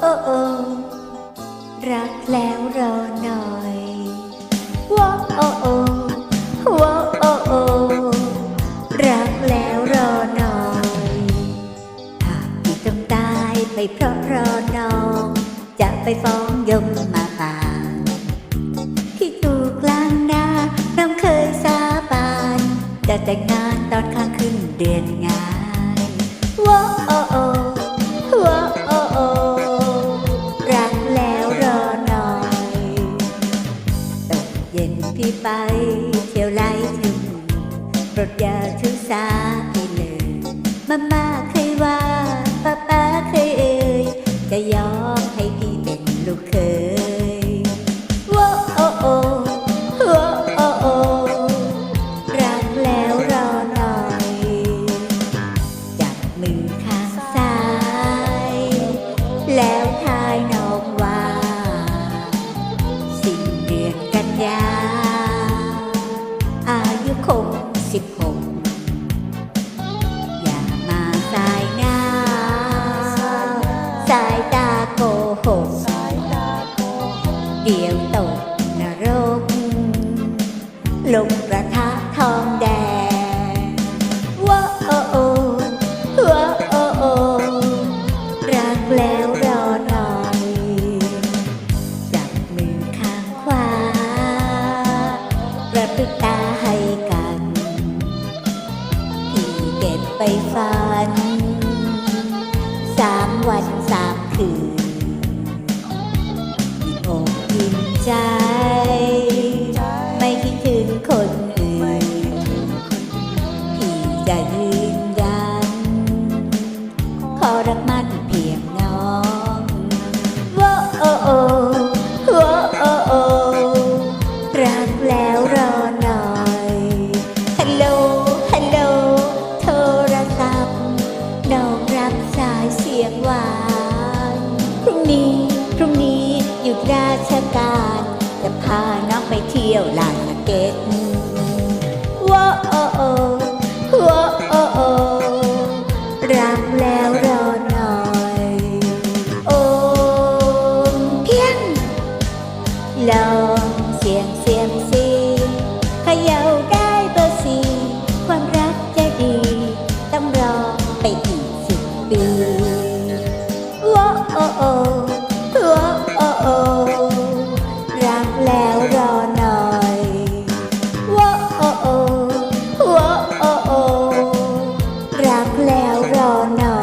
โอ้โอรักแล้วรอหน่อยว้าโอ้โอ้ว้าโอ้โอ้รักแล้วรอหน่อยหากพี่ต้องตายไปเพราะรอน้อง จะไปฟ้องยมมาปางที่ถูกกลางหน้าน้ำเคยสาบาน จะแต่งงานตอนข้างขึ้นเดือนงาน เย็นพี่ไปเที่ยวไล่ถึงรถอย่าถึงสาพี่เลยมามาเคยว่า ระทะทองแดงว้าโอโอว้าโอโอรักแล้วรอหน่อยจับมือข้างขวากระพริบตาให้กัน ที่เก็บไปฝัน พรุ่งนี้หยุดราชการ จะพาน้องไปเที่ยวลานสเก็ต แล้วรอหน่